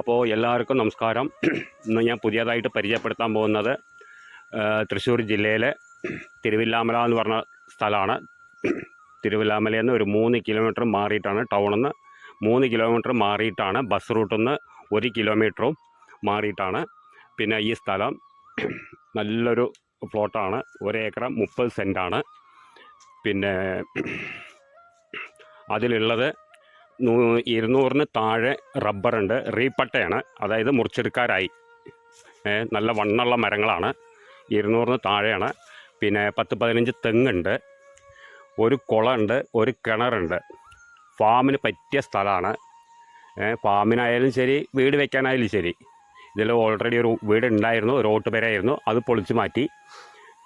അപ്പോൾ എല്ലാവർക്കും നമസ്കാരം. ഇന്ന് ഞാൻ പുതിയതായിട്ട് പരിചയപ്പെടുത്താൻ പോകുന്നത് തൃശ്ശൂർ ജില്ലയിലെ തിരുവില്ലാമല എന്ന് പറഞ്ഞ സ്ഥലമാണ്. തിരുവില്ലാമലയിൽ നിന്ന് ഒരു മൂന്ന് കിലോമീറ്റർ മാറിയിട്ടാണ് ടൗണിൽ നിന്ന് മൂന്ന് കിലോമീറ്റർ മാറിയിട്ടാണ് ബസ് റൂട്ടിൽ നിന്ന് ഒരു കിലോമീറ്ററും മാറിയിട്ടാണ് പിന്നെ ഈ സ്ഥലം നല്ലൊരു പ്ലോട്ടാണ്. ഒരേക്കറ മുപ്പത് സെന്റാണ്. പിന്നെ അതിലുള്ളത് ഇരുന്നൂറിന് താഴെ റബ്ബറുണ്ട്. റീപ്പട്ടയാണ്. അതായത് മുറിച്ചെടുക്കാരായി. നല്ല വണ്ണുള്ള മരങ്ങളാണ്. ഇരുന്നൂറിന് താഴെയാണ്. പിന്നെ പത്ത് പതിനഞ്ച് തെങ്ങുണ്ട്. ഒരു കുളമുണ്ട്. ഒരു കിണറുണ്ട്. ഫാമിന് പറ്റിയ സ്ഥലമാണ്. ഫാമിനായാലും ശരി വീട് വെക്കാനായാലും ശരി. ഇതിൽ ഓൾറെഡി ഒരു വീട് ഉണ്ടായിരുന്നു ഒരു ഓട്ടുപേരായിരുന്നു അത് പൊളിച്ചു മാറ്റി.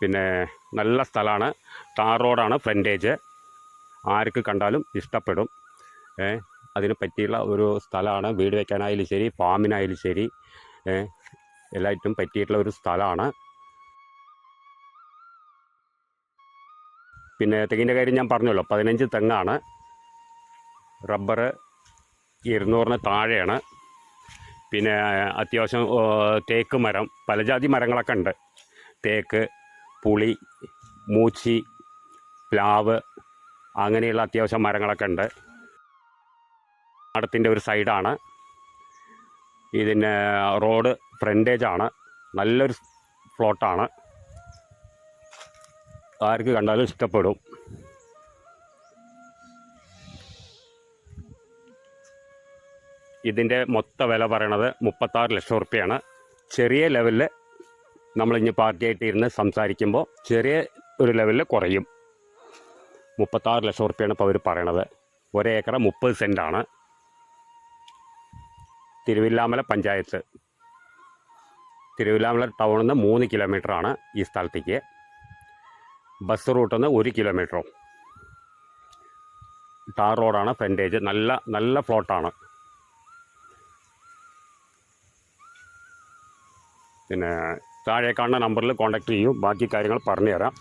പിന്നെ നല്ല സ്ഥലമാണ്. ടാർ റോഡാണ് ഫ്രണ്ടേജ്. ആർക്ക് കണ്ടാലും ഇഷ്ടപ്പെടും. അതിന് പറ്റിയുള്ള ഒരു സ്ഥലമാണ്. വീട് വയ്ക്കാനായാലും ശരി ഫാമിനായാലും ശരി എല്ലായിട്ടും പറ്റിയിട്ടുള്ള ഒരു സ്ഥലമാണ്. പിന്നെ തെങ്ങിന്റെ കാര്യം ഞാൻ പറഞ്ഞല്ലോ പതിനഞ്ച് തെങ്ങാണ്. റബ്ബർ ഇരുന്നൂറിന് താഴെയാണ്. പിന്നെ അത്യാവശ്യം തേക്ക് മരം പലജാതി മരങ്ങളൊക്കെ ഉണ്ട്. തേക്ക് പുളി മൂച്ചി പ്ലാവ് അങ്ങനെയുള്ള അത്യാവശ്യം മരങ്ങളൊക്കെ ഉണ്ട്. പാടത്തിന്റെ ഒരു സൈഡാണ്. ഇതിന് റോഡ് ഫ്രണ്ടേജാണ് നല്ലൊരു ഫ്ലോട്ടാണ് ആർക്ക് കണ്ടാലും ഇഷ്ടപ്പെടും. ഇതിന്റെ മൊത്ത വില പറയണത് മുപ്പത്താറ് ലക്ഷം റുപ്യയാണ് ചെറിയ ലെവലിൽ നമ്മൾ ഇനി പാർട്ടിയായിട്ട് ഇരുന്ന് സംസാരിക്കുമ്പോൾ ചെറിയ ഒരു ലെവലിൽ കുറയും. മുപ്പത്താറ് ലക്ഷം റുപ്യയാണ് ഇപ്പോൾ അവർ പറയണത്. ഒരേക്കറ മുപ്പത് സെന്റാണ്. തിരുവില്ലാമല പഞ്ചായത്ത്. തിരുവില്ലാമല ടൗണിൽ നിന്ന് മൂന്ന് കിലോമീറ്ററാണ് ഈ സ്ഥലത്തേക്ക്. ബസ് റൂട്ടിൽ നിന്ന് ഒരു കിലോമീറ്ററും. ടാർ റോഡാണ് ഫ്രണ്ടേജ് നല്ല നല്ല ഫ്ലോട്ടാണ് പിന്നെ താഴെ കാണുന്ന നമ്പറിൽ കോൺടാക്ട് ചെയ്യും. ബാക്കി കാര്യങ്ങൾ പറഞ്ഞു തരാം